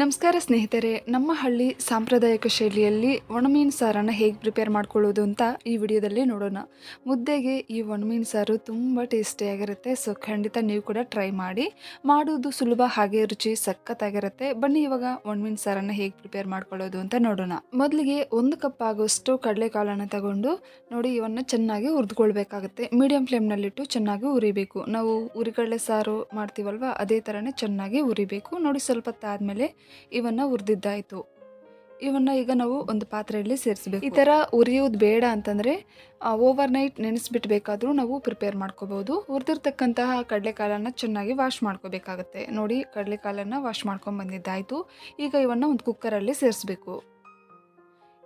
ನಮಸ್ಕಾರ ಸ್ನೇಹಿತರೆ, ನಮ್ಮ ಹಳ್ಳಿ ಸಾಂಪ್ರದಾಯಿಕ ಶೈಲಿಯಲ್ಲಿ ಒಣಮೀನು ಸಾರನ್ನು ಹೇಗೆ ಪ್ರಿಪೇರ್ ಮಾಡ್ಕೊಳ್ಳೋದು ಅಂತ ಈ ವಿಡಿಯೋದಲ್ಲಿ ನೋಡೋಣ. ಮುದ್ದೆಗೆ ಈ ಒಣಮೀನು ಸಾರು ತುಂಬ ಟೇಸ್ಟಿಯಾಗಿರುತ್ತೆ ಸೊ ಖಂಡಿತ ನೀವು ಕೂಡ ಟ್ರೈ ಮಾಡಿ. ಮಾಡೋದು ಸುಲಭ ಹಾಗೆ ರುಚಿ ಸಖತ್ತಾಗಿರುತ್ತೆ. ಬನ್ನಿ ಇವಾಗ ಒಣಮೀನು ಸಾರನ್ನು ಹೇಗೆ ಪ್ರಿಪೇರ್ ಮಾಡ್ಕೊಳ್ಳೋದು ಅಂತ ನೋಡೋಣ. ಮೊದಲಿಗೆ ಒಂದು ಕಪ್ ಆಗುವಷ್ಟು ಕಡಲೆಕಾಳನ್ನು ತಗೊಂಡು ನೋಡಿ ಇವನ್ನ ಚೆನ್ನಾಗಿ ಹುರಿದುಕೊಳ್ಬೇಕಾಗುತ್ತೆ. ಮೀಡಿಯಂ ಫ್ಲೇಮ್ನಲ್ಲಿಟ್ಟು ಚೆನ್ನಾಗಿ ಉರಿಬೇಕು ನಾವು ಉರಿಗಡಲೆ ಸಾರು ಮಾಡ್ತೀವಲ್ವ, ಅದೇ ಥರನೇ ಚೆನ್ನಾಗಿ ಉರಿಬೇಕು ನೋಡಿ ಸ್ವಲ್ಪ ಹೊತ್ತಾದ್ಮೇಲೆ ಇವನ್ನ ಹುರಿದಿದ್ದಾಯ್ತು ಇವನ್ನ ಈಗ ನಾವು ಒಂದು ಪಾತ್ರೆಯಲ್ಲಿ ಸೇರಿಸಬೇಕು. ಈ ಥರ ಉರಿಯೋದು ಬೇಡ ಅಂತಂದರೆ ಓವರ್ ನೈಟ್ ನೆನೆಸ್ಬಿಟ್ಬೇಕಾದ್ರೂ ನಾವು ಪ್ರಿಪೇರ್ ಮಾಡ್ಕೋಬೋದು. ಹುರಿದಿರ್ತಕ್ಕಂತಹ ಕಡಲೆಕಾಳನ್ನು ಚೆನ್ನಾಗಿ ವಾಶ್ ಮಾಡ್ಕೋಬೇಕಾಗತ್ತೆ. ನೋಡಿ ಕಡಲೆಕಾಳನ್ನು ವಾಶ್ ಮಾಡ್ಕೊಂಡು ಬಂದಿದ್ದಾಯ್ತು ಈಗ ಇವನ್ನ ಒಂದು ಕುಕ್ಕರಲ್ಲಿ ಸೇರಿಸ್ಬೇಕು.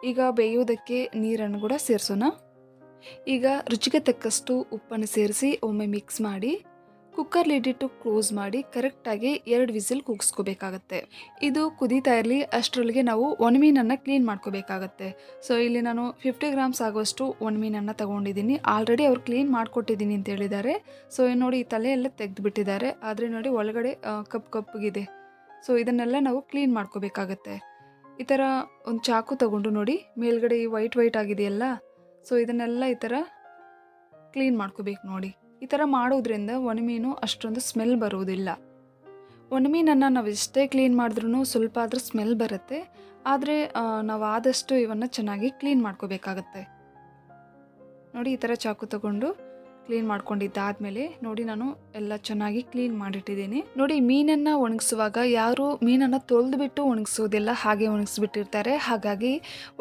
ಈಗ ಬೇಯೋದಕ್ಕೆ ನೀರನ್ನು ಕೂಡ ಸೇರಿಸೋಣ. ಈಗ ರುಚಿಗೆ ತಕ್ಕಷ್ಟು ಉಪ್ಪನ್ನು ಸೇರಿಸಿ ಒಮ್ಮೆ ಮಿಕ್ಸ್ ಮಾಡಿ ಕುಕ್ಕರ್ ಲಿಡಿಟ್ಟು ಕ್ಲೋಸ್ ಮಾಡಿ ಕರೆಕ್ಟಾಗಿ ಎರಡು ವಿಸಿಲ್ ಕೂಗಿಸ್ಕೋಬೇಕಾಗತ್ತೆ. ಇದು ಕುದೀತಾ ಇರಲಿ, ಅಷ್ಟರೊಳಗೆ ನಾವು ಒಣಮೀನನ್ನು ಕ್ಲೀನ್ ಮಾಡ್ಕೋಬೇಕಾಗತ್ತೆ. ಸೊ, ಇಲ್ಲಿ ನಾನು ಫಿಫ್ಟಿ ಗ್ರಾಮ್ಸ್ ಆಗುವಷ್ಟು ಒಣಮೀನನ್ನು ತಗೊಂಡಿದ್ದೀನಿ. ಆಲ್ರೆಡಿ ಅವ್ರು ಕ್ಲೀನ್ ಮಾಡಿಕೊಟ್ಟಿದ್ದೀನಿ ಅಂತ ಹೇಳಿದ್ದಾರೆ. ಸೊ ನೋಡಿ ಈ ತಲೆ ಎಲ್ಲ ತೆಗೆದುಬಿಟ್ಟಿದ್ದಾರೆ. ಆದರೆ ನೋಡಿ ಒಳಗಡೆ ಕಪ್ ಕಪ್ಪು ಕಪ್ಪಗಿದೆ. ಸೊ, ಇದನ್ನೆಲ್ಲ ನಾವು ಕ್ಲೀನ್ ಮಾಡ್ಕೋಬೇಕಾಗತ್ತೆ. ಈ ಥರ ಒಂದು ಚಾಕು ತಗೊಂಡು ನೋಡಿ, ಮೇಲ್ಗಡೆ ಈ ವೈಟ್ ವೈಟ್ ಆಗಿದೆಯಲ್ಲ, ಸೊ, ಇದನ್ನೆಲ್ಲ ಈ ಥರ ಕ್ಲೀನ್ ಮಾಡ್ಕೋಬೇಕು ನೋಡಿ. ಈ ಥರ ಮಾಡೋದ್ರಿಂದ ಒಣಮೀನು ಅಷ್ಟೊಂದು ಸ್ಮೆಲ್ ಬರುವುದಿಲ್ಲ ಒಣಮೀನನ್ನು ನಾವು ಎಷ್ಟೇ ಕ್ಲೀನ್ ಮಾಡಿದ್ರೂ ಸ್ವಲ್ಪ ಆದರೂ ಸ್ಮೆಲ್ ಬರುತ್ತೆ. ಆದರೆ ನಾವು ಆದಷ್ಟು ಇವನ್ನು ಚೆನ್ನಾಗಿ ಕ್ಲೀನ್ ಮಾಡ್ಕೋಬೇಕಾಗತ್ತೆ. ನೋಡಿ ಈ ಥರ ಚಾಕು ತಗೊಂಡು ಕ್ಲೀನ್ ಮಾಡ್ಕೊಂಡಿದ್ದಾದ್ಮೇಲೆ ನೋಡಿ ನಾನು ಎಲ್ಲ ಚೆನ್ನಾಗಿ ಕ್ಲೀನ್ ಮಾಡಿಟ್ಟಿದ್ದೀನಿ. ನೋಡಿ ಮೀನನ್ನು ಒಣಗಿಸುವಾಗ ಯಾರು ಮೀನನ್ನು ತೊಳೆದುಬಿಟ್ಟು ಒಣಗಿಸೋದಿಲ್ಲ ಹಾಗೆ ಒಣಗಿಸ್ಬಿಟ್ಟಿರ್ತಾರೆ. ಹಾಗಾಗಿ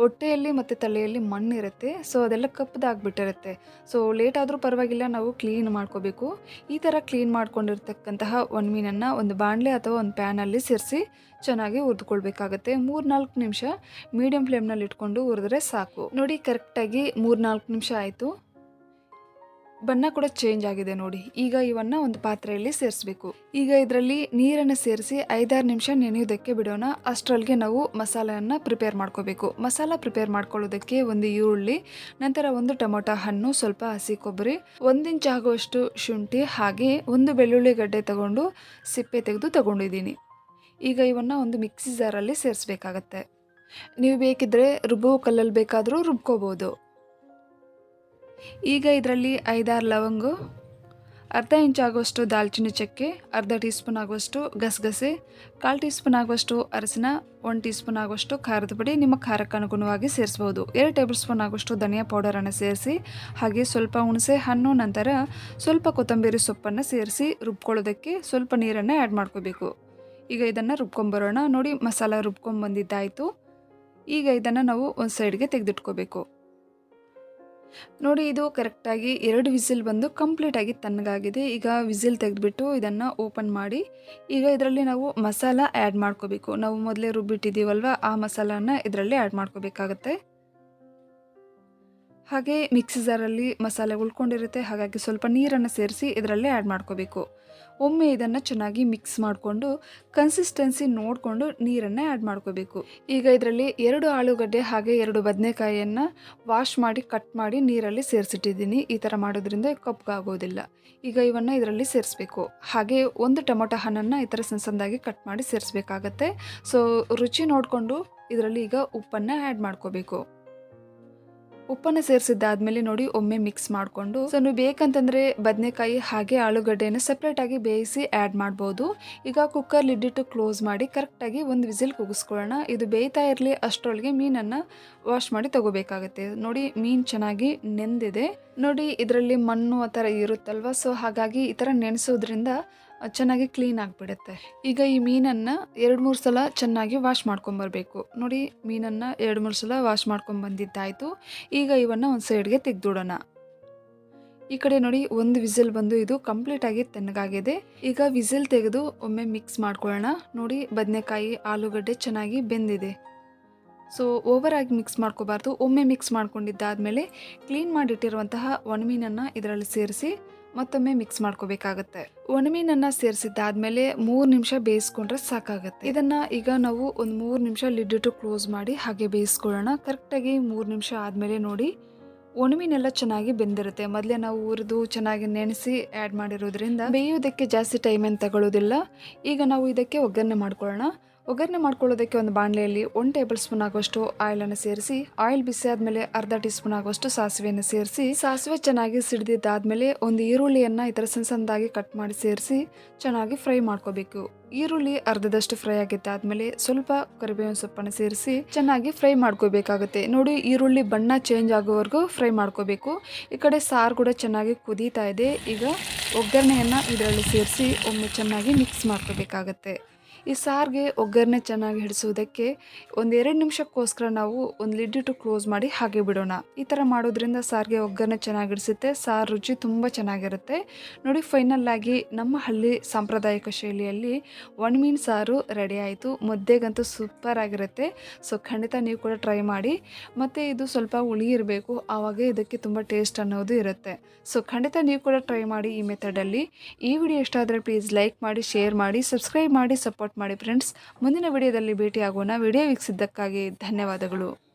ಹೊಟ್ಟೆಯಲ್ಲಿ ಮತ್ತು ತಲೆಯಲ್ಲಿ ಮಣ್ಣಿರುತ್ತೆ. ಸೊ ಅದೆಲ್ಲ ಕಪ್ಪದಾಗ್ಬಿಟ್ಟಿರುತ್ತೆ. ಸೊ ಲೇಟ್ ಆದರೂ ಪರವಾಗಿಲ್ಲ, ನಾವು ಕ್ಲೀನ್ ಮಾಡ್ಕೋಬೇಕು. ಈ ಥರ ಕ್ಲೀನ್ ಮಾಡ್ಕೊಂಡಿರ್ತಕ್ಕಂತಹ ಒಂದು ಮೀನನ್ನು ಒಂದು ಬಾಣಲೆ ಅಥವಾ ಒಂದು ಪ್ಯಾನಲ್ಲಿ ಸೇರಿಸಿ ಚೆನ್ನಾಗಿ ಹುರಿದುಕೊಳ್ಬೇಕಾಗತ್ತೆ. ಮೂರು ನಾಲ್ಕು ನಿಮಿಷ ಮೀಡಿಯಂ ಫ್ಲೇಮ್ನಲ್ಲಿ ಇಟ್ಕೊಂಡು ಹುರಿದ್ರೆ ಸಾಕು. ನೋಡಿ ಕರೆಕ್ಟಾಗಿ ಮೂರು ನಾಲ್ಕು ನಿಮಿಷ ಆಯಿತು. ಬಣ್ಣ ಕೂಡ ಚೇಂಜ್ ಆಗಿದೆ ನೋಡಿ. ಈಗ ಇವನ್ನ ಒಂದು ಪಾತ್ರೆಯಲ್ಲಿ ಸೇರಿಸಬೇಕು. ಈಗ ಇದರಲ್ಲಿ ನೀರನ್ನು ಸೇರಿಸಿ ಐದಾರು ನಿಮಿಷ ನೆನೆಯೋದಕ್ಕೆ ಬಿಡೋಣ. ಅಷ್ಟರಲ್ಲಿಗೆ ನಾವು ಮಸಾಲೆಯನ್ನು ಪ್ರಿಪೇರ್ ಮಾಡ್ಕೋಬೇಕು. ಮಸಾಲ ಪ್ರಿಪೇರ್ ಮಾಡ್ಕೊಳ್ಳೋದಕ್ಕೆ ಒಂದು ಈರುಳ್ಳಿ, ನಂತರ ಒಂದು ಟೊಮೊಟೊ ಹಣ್ಣು, ಸ್ವಲ್ಪ ಹಸಿ ಕೊಬ್ಬರಿ, ಒಂದಿಂಚು ಆಗುವಷ್ಟು ಶುಂಠಿ ಹಾಗೆ ಒಂದು ಬೆಳ್ಳುಳ್ಳಿ ಗಡ್ಡೆ ತಗೊಂಡು ಸಿಪ್ಪೆ ತೆಗೆದು ತಗೊಂಡಿದ್ದೀನಿ. ಈಗ ಇವನ್ನ ಒಂದು ಮಿಕ್ಸಿ ಜಾರಲ್ಲಿ ಸೇರಿಸ್ಬೇಕಾಗತ್ತೆ. ನೀವು ಬೇಕಿದ್ರೆ ರುಬ್ಬೋ ಕಲ್ಲಲ್ಲಿ ಬೇಕಾದರೂ ರುಬ್ಕೋಬೋದು. ಈಗ ಇದರಲ್ಲಿ ಐದಾರು ಲವಂಗು, ಅರ್ಧ ಇಂಚು ಆಗುವಷ್ಟು ದಾಲ್ಚಿನ್ನಿ ಚಕ್ಕೆ, ಅರ್ಧ ಟೀ ಸ್ಪೂನ್ ಆಗುವಷ್ಟು ಗಸಗಸೆ, ಕಾಲು ಟೀ ಸ್ಪೂನ್ ಆಗುವಷ್ಟು ಅರಸಿನ ಒಂದು ಟೀ ಸ್ಪೂನ್ ಆಗುವಷ್ಟು ಖಾರದ ಪುಡಿ, ನಿಮ್ಮ ಖಾರಕ್ಕೆ ಅನುಗುಣವಾಗಿ ಸೇರಿಸ್ಬೋದು. ಎರಡು ಟೇಬಲ್ ಸ್ಪೂನ್ ಆಗುವಷ್ಟು ಧನಿಯಾ ಪೌಡರನ್ನು ಸೇರಿಸಿ, ಹಾಗೆ ಸ್ವಲ್ಪ ಹುಣಸೆ ಹಣ್ಣು, ನಂತರ ಸ್ವಲ್ಪ ಕೊತ್ತಂಬರಿ ಸೊಪ್ಪನ್ನು ಸೇರಿಸಿ ರುಬ್ಕೊಳ್ಳೋದಕ್ಕೆ ಸ್ವಲ್ಪ ನೀರನ್ನು ಆ್ಯಡ್ ಮಾಡ್ಕೋಬೇಕು. ಈಗ ಇದನ್ನು ರುಬ್ಕೊಂಬರೋಣ. ನೋಡಿ ಮಸಾಲ ರುಬ್ಕೊಂಬಂದಿದ್ದಾಯಿತು. ಈಗ ಇದನ್ನು ನಾವು ಒಂದು ಸೈಡ್ಗೆ ತೆಗೆದಿಟ್ಕೋಬೇಕು. ನೋಡಿ, ಇದು ಕರೆಕ್ಟಾಗಿ ಎರಡು ವಿಸಿಲ್ ಬಂದು ಕಂಪ್ಲೀಟಾಗಿ ತಣ್ಣಗಾಗಿದೆ. ಈಗ ವಿಸಿಲ್ ತೆಗೆದುಬಿಟ್ಟು ಇದನ್ನು ಓಪನ್ ಮಾಡಿ. ಈಗ ಇದರಲ್ಲಿ ನಾವು ಮಸಾಲ ಆ್ಯಡ್ ಮಾಡ್ಕೋಬೇಕು. ನಾವು ಮೊದಲೇ ರುಬ್ಬಿಟ್ಟಿದ್ದೀವಲ್ವ, ಆ ಮಸಾಲಾನ ಇದರಲ್ಲಿ ಆ್ಯಡ್ ಮಾಡ್ಕೋಬೇಕಾಗತ್ತೆ. ಹಾಗೆ ಮಿಕ್ಸಿ ಜಾರಲ್ಲಿ ಮಸಾಲೆ ಉಳ್ಕೊಂಡಿರುತ್ತೆ. ಹಾಗಾಗಿ ಸ್ವಲ್ಪ ನೀರನ್ನು ಸೇರಿಸಿ ಇದರಲ್ಲೇ ಆ್ಯಡ್ ಮಾಡ್ಕೋಬೇಕು. ಒಮ್ಮೆ ಇದನ್ನು ಚೆನ್ನಾಗಿ ಮಿಕ್ಸ್ ಮಾಡಿಕೊಂಡು ಕನ್ಸಿಸ್ಟೆನ್ಸಿ ನೋಡಿಕೊಂಡು ನೀರನ್ನು ಆ್ಯಡ್ ಮಾಡ್ಕೋಬೇಕು. ಈಗ ಇದರಲ್ಲಿ ಎರಡು ಆಲೂಗಡ್ಡೆ ಹಾಗೆ ಎರಡು ಬದನೆಕಾಯಿಯನ್ನು ವಾಶ್ ಮಾಡಿ ಕಟ್ ಮಾಡಿ ನೀರಲ್ಲಿ ಸೇರಿಸಿಟ್ಟಿದ್ದೀನಿ. ಈ ಥರ ಮಾಡೋದ್ರಿಂದ ಕಪ್ಪಗಾಗೋದಿಲ್ಲ ಈಗ ಇವನ್ನು ಇದರಲ್ಲಿ ಸೇರಿಸ್ಬೇಕು. ಹಾಗೆ ಒಂದು ಟೊಮೊಟೊ ಹಣ್ಣನ್ನು ಈ ಥರ ಸಣ್ಣ ಸಣ್ಣದಾಗಿ ಕಟ್ ಮಾಡಿ ಸೇರಿಸ್ಬೇಕಾಗತ್ತೆ. ಸೊ ರುಚಿ ನೋಡಿಕೊಂಡು ಇದರಲ್ಲಿ ಈಗ ಉಪ್ಪನ್ನು ಆ್ಯಡ್ ಮಾಡ್ಕೋಬೇಕು. ಉಪ್ಪನ್ನು ಸೇರಿಸಿದ್ದಾದ್ಮೇಲೆ ನೋಡಿ ಒಮ್ಮೆ ಮಿಕ್ಸ್ ಮಾಡಿಕೊಂಡು. ಸೊ ನೀವು ಬೇಕಂತಂದ್ರೆ ಬದನೆಕಾಯಿ ಹಾಗೆ ಆಲೂಗಡ್ಡೆಯನ್ನು ಸಪ್ರೇಟಾಗಿ ಬೇಯಿಸಿ ಆ್ಯಡ್ ಮಾಡ್ಬೋದು. ಈಗ ಕುಕ್ಕರ್ ಲಿಡ್ಡಿಟ್ಟು ಕ್ಲೋಸ್ ಮಾಡಿ ಕರೆಕ್ಟಾಗಿ ಒಂದು ವಿಸಿಲ್ ಕೂಗಿಸ್ಕೊಳ್ಳೋಣ. ಇದು ಬೇಯ್ತಾ ಇರಲಿ ಅಷ್ಟರೊಳಗೆ ಮೀನನ್ನು ವಾಶ್ ಮಾಡಿ ತಗೋಬೇಕಾಗುತ್ತೆ. ನೋಡಿ, ಮೀನು ಚೆನ್ನಾಗಿ ನೆಂದಿದೆ. ನೋಡಿ, ಇದರಲ್ಲಿ ಮಣ್ಣು ಆ ಥರ ಇರುತ್ತಲ್ವ? ಸೊ ಹಾಗಾಗಿ ಈ ಥರ ನೆನೆಸೋದ್ರಿಂದ ಚೆನ್ನಾಗಿ ಕ್ಲೀನ್ ಆಗಿಬಿಡುತ್ತೆ. ಈಗ ಈ ಮೀನನ್ನು ಎರಡು ಮೂರು ಸಲ ಚೆನ್ನಾಗಿ ವಾಶ್ ಮಾಡ್ಕೊಂಬರ್ಬೇಕು. ನೋಡಿ, ಮೀನನ್ನು ಎರಡು ಮೂರು ಸಲ ವಾಶ್ ಮಾಡ್ಕೊಂಬಂದಿದ್ದಾಯಿತು. ಈಗ ಇವನ್ನು ಒಂದು ಸೈಡ್ಗೆ ತೆಗೆದುಡೋಣ ಈ ಕಡೆ ನೋಡಿ, ಒಂದು ವಿಸಿಲ್ ಬಂದು ಇದು ಕಂಪ್ಲೀಟಾಗಿ ತೆನ್ನಗಾಗಿದೆ ಈಗ ವಿಸಿಲ್ ತೆಗೆದು ಒಮ್ಮೆ ಮಿಕ್ಸ್ ಮಾಡ್ಕೊಳ್ಳೋಣ. ನೋಡಿ, ಬದನೆಕಾಯಿ, ಆಲೂಗಡ್ಡೆ ಚೆನ್ನಾಗಿ ಬೆಂದಿದೆ. ಸೊ ಓವರಾಗಿ ಮಿಕ್ಸ್ ಮಾಡ್ಕೋಬಾರ್ದು. ಒಮ್ಮೆ ಮಿಕ್ಸ್ ಮಾಡ್ಕೊಂಡಿದ್ದಾದಮೇಲೆ ಕ್ಲೀನ್ ಮಾಡಿಟ್ಟಿರುವಂತಹ ಒಣಮೀನನ್ನು ಇದರಲ್ಲಿ ಸೇರಿಸಿ ಮತ್ತೊಮ್ಮೆ ಮಿಕ್ಸ್ ಮಾಡ್ಕೋಬೇಕಾಗತ್ತೆ. ಒಣಮೀನನ್ನು ಸೇರಿಸಿದ್ದಾದ್ಮೇಲೆ ಮೂರು ನಿಮಿಷ ಬೇಯಿಸ್ಕೊಂಡ್ರೆ ಸಾಕಾಗುತ್ತೆ. ಇದನ್ನ ಈಗ ನಾವು ಒಂದು ಮೂರು ನಿಮಿಷ ಲಿಡ್ಡಿಟ್ಟು ಕ್ಲೋಸ್ ಮಾಡಿ ಹಾಗೆ ಬೇಯಿಸ್ಕೊಳ್ಳೋಣ. ಕರೆಕ್ಟಾಗಿ ಮೂರು ನಿಮಿಷ ಆದಮೇಲೆ ನೋಡಿ, ಒಣಮೀನೆಲ್ಲ ಚೆನ್ನಾಗಿ ಬೆಂದಿರುತ್ತೆ. ಮೊದಲೇ ನಾವು ಹುರಿದು ಚೆನ್ನಾಗಿ ನೆನೆಸಿ ಆ್ಯಡ್ ಮಾಡಿರೋದ್ರಿಂದ ಬೇಯೋದಕ್ಕೆ ಜಾಸ್ತಿ ಟೈಮ್ ಏನು ತಗೊಳ್ಳೋದಿಲ್ಲ ಈಗ ನಾವು ಇದಕ್ಕೆ ಒಗ್ಗರಣೆ ಮಾಡ್ಕೊಳ್ಳೋಣ. ಒಗ್ಗರಣೆ ಮಾಡ್ಕೊಳ್ಳೋದಕ್ಕೆ ಒಂದು ಬಾಣಲೆಯಲ್ಲಿ ಒನ್ ಟೇಬಲ್ ಸ್ಪೂನ್ ಆಗುವಷ್ಟು ಆಯಿಲನ್ನು ಸೇರಿಸಿ, ಆಯಿಲ್ ಬಿಸಿ ಆದಮೇಲೆ ಅರ್ಧ ಟೀ ಸ್ಪೂನ್ ಆಗುವಷ್ಟು ಸಾಸಿವೆಯನ್ನು ಸೇರಿಸಿ, ಸಾಸಿವೆ ಚೆನ್ನಾಗಿ ಸಿಡಿದಿದ್ದಾದ್ಮೇಲೆ ಒಂದು ಈರುಳ್ಳಿಯನ್ನು ಈ ಥರ ಸಣ್ಣ ಸಣ್ಣದಾಗಿ ಕಟ್ ಮಾಡಿ ಸೇರಿಸಿ ಚೆನ್ನಾಗಿ ಫ್ರೈ ಮಾಡ್ಕೋಬೇಕು. ಈರುಳ್ಳಿ ಅರ್ಧದಷ್ಟು ಫ್ರೈ ಆಗಿದ್ದಾದ್ಮೇಲೆ ಸ್ವಲ್ಪ ಕರಿಬೇವಿನ ಸೊಪ್ಪನ್ನು ಸೇರಿಸಿ ಚೆನ್ನಾಗಿ ಫ್ರೈ ಮಾಡ್ಕೋಬೇಕಾಗುತ್ತೆ. ನೋಡಿ, ಈರುಳ್ಳಿ ಬಣ್ಣ ಚೇಂಜ್ ಆಗೋವರೆಗೂ ಫ್ರೈ ಮಾಡ್ಕೋಬೇಕು. ಈ ಕಡೆ ಸಾರು ಕೂಡ ಚೆನ್ನಾಗಿ ಕುದೀತಾ ಇದೆ. ಈಗ ಒಗ್ಗರಣೆಯನ್ನು ಇದರಲ್ಲಿ ಸೇರಿಸಿ ಒಮ್ಮೆ ಚೆನ್ನಾಗಿ ಮಿಕ್ಸ್ ಮಾಡ್ಕೋಬೇಕಾಗತ್ತೆ. ಈ ಸಾರಿಗೆ ಒಗ್ಗರಣೆ ಚೆನ್ನಾಗಿ ಹಿಡಿಸೋದಕ್ಕೆ ಒಂದೆರಡು ನಿಮಿಷಕ್ಕೋಸ್ಕರ ನಾವು ಒಂದು ಲಿಡ್ ಇಟ್ಟು ಕ್ಲೋಸ್ ಮಾಡಿ ಹಾಗೆ ಬಿಡೋಣ. ಈ ಥರ ಮಾಡೋದ್ರಿಂದ ಸಾರಿಗೆ ಒಗ್ಗರಣೆ ಚೆನ್ನಾಗಿ ಹಿಡಿಸುತ್ತೆ. ಸಾರು ರುಚಿ ತುಂಬ ಚೆನ್ನಾಗಿರುತ್ತೆ. ನೋಡಿ ಫೈನಲ್ ಆಗಿ ನಮ್ಮ ಹಳ್ಳಿ ಸಾಂಪ್ರದಾಯಿಕ ಶೈಲಿಯಲ್ಲಿ ಒಣ ಮೀನು ಸಾರು ರೆಡಿ ಆಯಿತು. ಮುದ್ದೆಗಂತೂ ಸೂಪರ್ ಆಗಿರುತ್ತೆ. ಸೊ ಖಂಡಿತ ನೀವು ಕೂಡ ಟ್ರೈ ಮಾಡಿ. ಮತ್ತು ಇದು ಸ್ವಲ್ಪ ಹುಳಿ ಇರಬೇಕು. ಆವಾಗ ಇದಕ್ಕೆ ತುಂಬ ಟೇಸ್ಟ್ ಅನ್ನೋದು ಇರುತ್ತೆ. ಸೊ ಖಂಡಿತ ನೀವು ಕೂಡ ಟ್ರೈ ಮಾಡಿ ಈ ಮೆಥಡಲ್ಲಿ ಈ ವಿಡಿಯೋ ಇಷ್ಟ ಆದರೆ ಪ್ಲೀಸ್ ಲೈಕ್ ಮಾಡಿ ಶೇರ್ ಮಾಡಿ ಸಬ್ಸ್ಕ್ರೈಬ್ ಮಾಡಿ ಸಪೋರ್ಟ್ ಮಾಡಿ ಫ್ರೆಂಡ್ಸ್ ಮುಂದಿನ ವಿಡಿಯೋದಲ್ಲಿ ಭೇಟಿಯಾಗೋಣ. ವಿಡಿಯೋ ವೀಕ್ಷಿಸಿದ್ದಕ್ಕಾಗಿ ಧನ್ಯವಾದಗಳು.